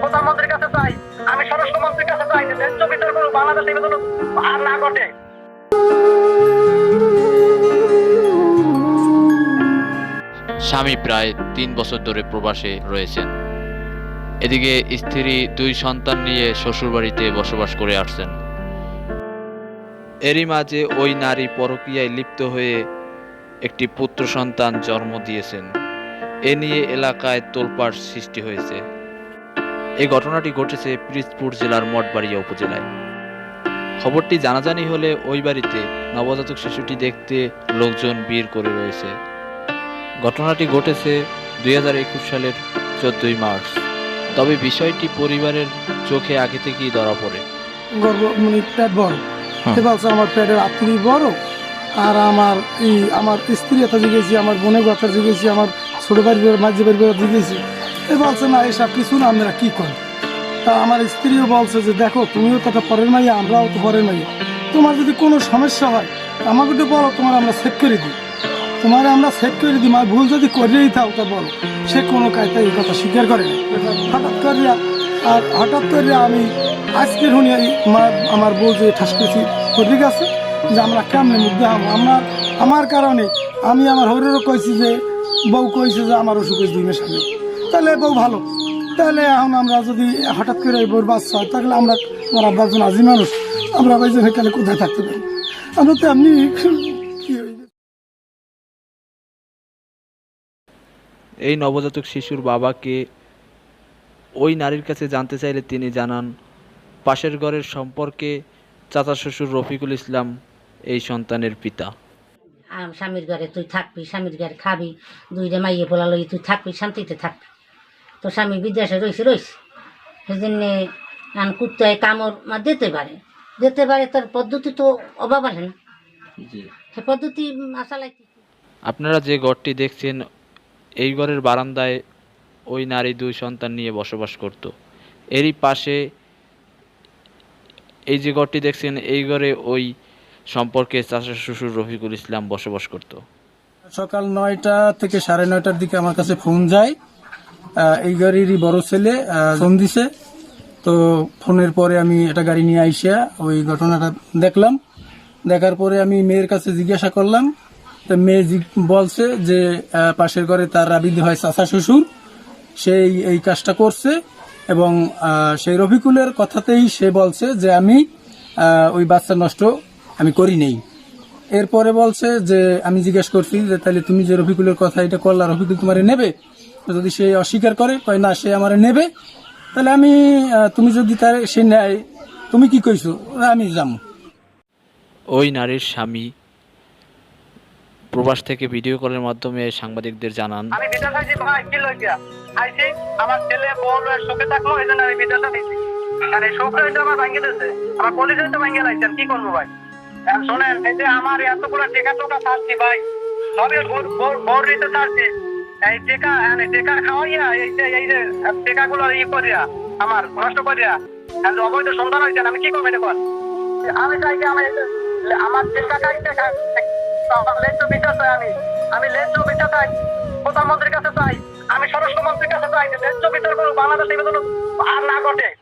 প্রধানমন্ত্রীর কাছে চাই আমি স্বরাষ্ট্রমন্ত্রীর কাছে চাই যে ন্যায্য বিচার করুক, বাংলাদেশে এগুলো আর না ঘটে। স্বামী প্রায় তিন বছর ধরে প্রবাসে রয়েছেন। এদিকে স্ত্রী দুই সন্তান নিয়ে শ্বশুরবাড়িতে বসবাস করে আসছেন। এরই মাঝে ওই নারী পরকীয়ায় লিপ্ত হয়ে একটি পুত্র সন্তান জন্ম দিয়েছেন। এ নিয়ে এলাকায় তোলপাড় সৃষ্টি হয়েছে। এই ঘটনাটি ঘটেছে পিরিজপুর জেলার মঠবাড়িয়া উপজেলায়। খবরটি জানাজানি হলে ওই বাড়িতে নবজাতক শিশুটি দেখতে লোকজন ভিড় করে রয়েছে। ঘটনাটি ঘটেছে দুই হাজার একুশ সালের চোদ্দই মার্চ। তবে বিষয়টি পরিবারের চোখে আগে থেকেই ধরা পড়ে। গর্ব মানে পেট বড়। সে বলছে আমার পেটের আপনি বড়। আর আমার এই আমার স্ত্রী কথা জিজ্ঞেসি আমার বোনের কথা জিজ্ঞেসি আমার ছোট ভাই মাঝে বাড়ির কথা জিজ্ঞেসি এ বলছে, না, এসব কিছু না, আমরা কি করি? তা আমার স্ত্রীও বলছে যে, দেখো তুমিও তো একটা পরের মাইয়া, আমরাও তো পরের মাইয়া। তোমার যদি কোনো সমস্যা হয়, আমাকে তো বলো, তোমার আমরা সেট করে দিই। তোমার আমরা সেট করে দিই মা ভুল যদি করেই থাও, তা বলো। সে কোনো কায়দায় এই কথা স্বীকার করে না। হঠাৎ করিয়া আর হঠাৎ করে আমি আজকে শুনি আমার বউ যে ঠাস করছি করে গেছে যে, আমরা কেমনে মুখ দেখাবো আমরা, আমার কারণে আমি আমার হরেরও কইছি যে, বউ কইছে যে, আমার অসুখ হয়েছে দুই মাস আগে। তাহলে বউ ভালো। তাহলে এখন আমরা যদি হঠাৎ করে বউর বাচ্চা হয় তাহলে আমরা আমার আব্বা একজন আজি মানুষ। আমরা ভাই যে কালে কোথায় থাকতে পারি? আমরা তো এমনি। এই নবজাতক শিশুর বাবাকে ওই নারীর কাছে জানতে চাইলে তিনি জানান পাশের ঘরের সম্পর্কে চাচা শ্বশুর রফিকুল ইসলাম এই সন্তানের পিতা। আম স্বামীর ঘরে তুই থাকবি স্বামীর ঘরে খাবি দুইটা মাইয়ে পোলা লই তুই থাকবি শান্তিতে থাকবি। তো স্বামী বিদেশে রয়েছে রয়েছে সেজন্যে আন কুত্তায় কামড় মা দিতে পারে। দিতে পারে তার পদ্ধতি তো অভাব আছে না। সে পদ্ধতি আসালাই আপনারা যে ঘরটি দেখছেন এই ঘরের বারান্দায় ওই নারী দুই সন্তান নিয়ে বসবাস করত। এরই পাশে এই যে ঘরটি দেখছেন এই ঘরে ওই সম্পর্কে চাচা শ্বশুর রফিকুল ইসলাম বসবাস করত। সকাল নয়টা থেকে সাড়ে নয়টার দিকে আমার কাছে ফোন যায়। এই গাড়িরই বড় ছেলে ফোন দিছে। তো ফোনের পরে আমি একটা গাড়ি নিয়ে আইসা ওই ঘটনাটা দেখলাম। দেখার পরে আমি মেয়ের কাছে জিজ্ঞাসা করলাম। তো মেয়ে বলছে যে পাশের ঘরে তার রাবিদ হয় চাচা শ্বশুর। সেই, এই কাজটা করছে এবং সেই রফিকুলের কথাতেই সে বলছে যে, আমি ওই বাচ্চা নষ্ট আমি করি নেই। এরপরে বলছে যে, আমি জিজ্ঞেস করছি যে তাহলে তুমি যে রফিকুলের কথা এটা করলা, রফিকুল তোমারে নেবে? যদি সে অস্বীকার করে কয় না সে আমার নেবে তাহলে আমি তুমি যদি তার সে নেয় তুমি কি কইছো? আমি যাম। ওই নারীর স্বামী প্রবাস থেকে ভিডিও কলের মাধ্যমে সাংবাদিকদের জানান। আমি বিদেশ আইছি ভাই কি লইয়া আইছি আমার ছেলে বোন সুখে থাকল এই জন্য আমি বিদেশ আইছি। আর এই সুখ রয়েছে আমার ভাঙ্গে আমার কলেজে তো ভাঙ্গে লাইছেন কি করব ভাই? শোনেন এই যে আমার এতগুলো টেকা টোকা ছাড়ছি ভাই সবই বোর নিতে ছাড়ছি যে যে আমার নষ্ট করিয়া হয়েছেন আমি কি আমি চাই বিচার চাই আমি। আমি কাছে চাই, আমি স্বরাষ্ট্রমন্ত্রীর কাছে চাই যে লেজ্জ বিচার করুক, বাংলাদেশে এগুলো যেন আর না ঘটে।